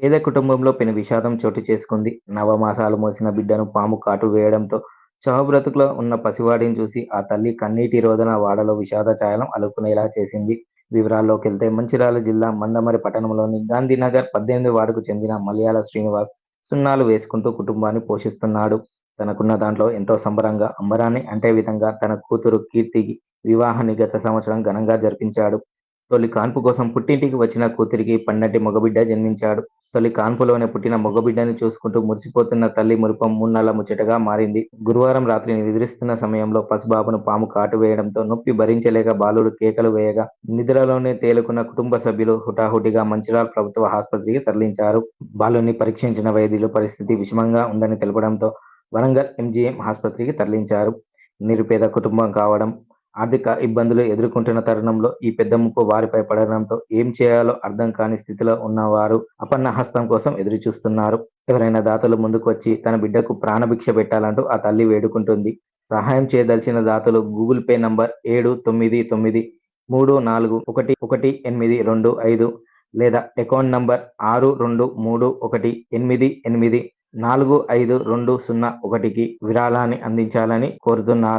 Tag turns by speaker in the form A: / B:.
A: పేద కుటుంబంలో పెను విషాదం చోటు చేసుకుంది. నవమాసాలు మోసిన బిడ్డను పాము కాటు వేయడంతో చావుబ్రతుకులో ఉన్న పసివాడిని చూసి ఆ తల్లి కన్నీటి రోదన వాడలో విషాద ఛాయలం అలుకునేలా చేసింది. వివరాల్లోకి వెళ్తే మంచిర్యాల జిల్లా మందమరి పట్టణంలోని గాంధీనగర్ పద్దెనిమిది వార్డుకు చెందిన మలయాళ శ్రీనివాస్ సున్నాలు వేసుకుంటూ కుటుంబాన్ని పోషిస్తున్నాడు. తనకున్న దాంట్లో ఎంతో సంబరంగా అంబరాన్ని అంటే విధంగా తన కూతురు కీర్తికి వివాహాన్ని గత సంవత్సరం ఘనంగా జరిపించాడు. తొలి కాన్పు కోసం పుట్టింటికి వచ్చిన కూతురికి పన్నటి మగబిడ్డ జన్మించాడు. తొలి కాన్పులోనే పుట్టిన మగబిడ్డని చూసుకుంటూ మురిసిపోతున్న తల్లి మురిపం మూడ్నెల్ల ముచ్చటగా మారింది. గురువారం రాత్రి నిద్రిస్తున్న సమయంలో పసిబాబును పాము కాటు వేయడంతో నొప్పి భరించలేక బాలుడు కేకలు వేయగా నిద్రలోనే తేలుకున్న కుటుంబ సభ్యులు హుటాహుటిగా మంచిరాల ప్రభుత్వ ఆసుపత్రికి తరలించారు. బాలుడిని పరీక్షించిన వైద్యులు పరిస్థితి విషమంగా ఉందని తెలపడంతో వరంగల్ ఎంజీఎం ఆసుపత్రికి తరలించారు. నిరుపేద కుటుంబం కావడం, ఆర్థిక ఇబ్బందులు ఎదుర్కొంటున్న తరుణంలో ఈ పెద్ద ముప్పు వారిపై పడడంతో ఏం చేయాలో అర్థం కాని స్థితిలో ఉన్నవారు అపన్న హస్తం కోసం ఎదురుచూస్తున్నారు. ఎవరైనా దాతలు ముందుకు వచ్చి తన బిడ్డకు ప్రాణభిక్ష పెట్టాలంటూ ఆ తల్లి వేడుకుంటుంది. సహాయం చేయదలిచిన దాతలు గూగుల్ పే నంబర్ ఏడు తొమ్మిది తొమ్మిది మూడు నాలుగు ఒకటి ఒకటి ఎనిమిది రెండు ఐదు లేదా అకౌంట్ నంబర్ ఆరు రెండు మూడు ఒకటి ఎనిమిది ఎనిమిది నాలుగు ఐదు రెండు సున్నా ఒకటికి విరాళాన్ని అందించాలని కోరుతున్నారు.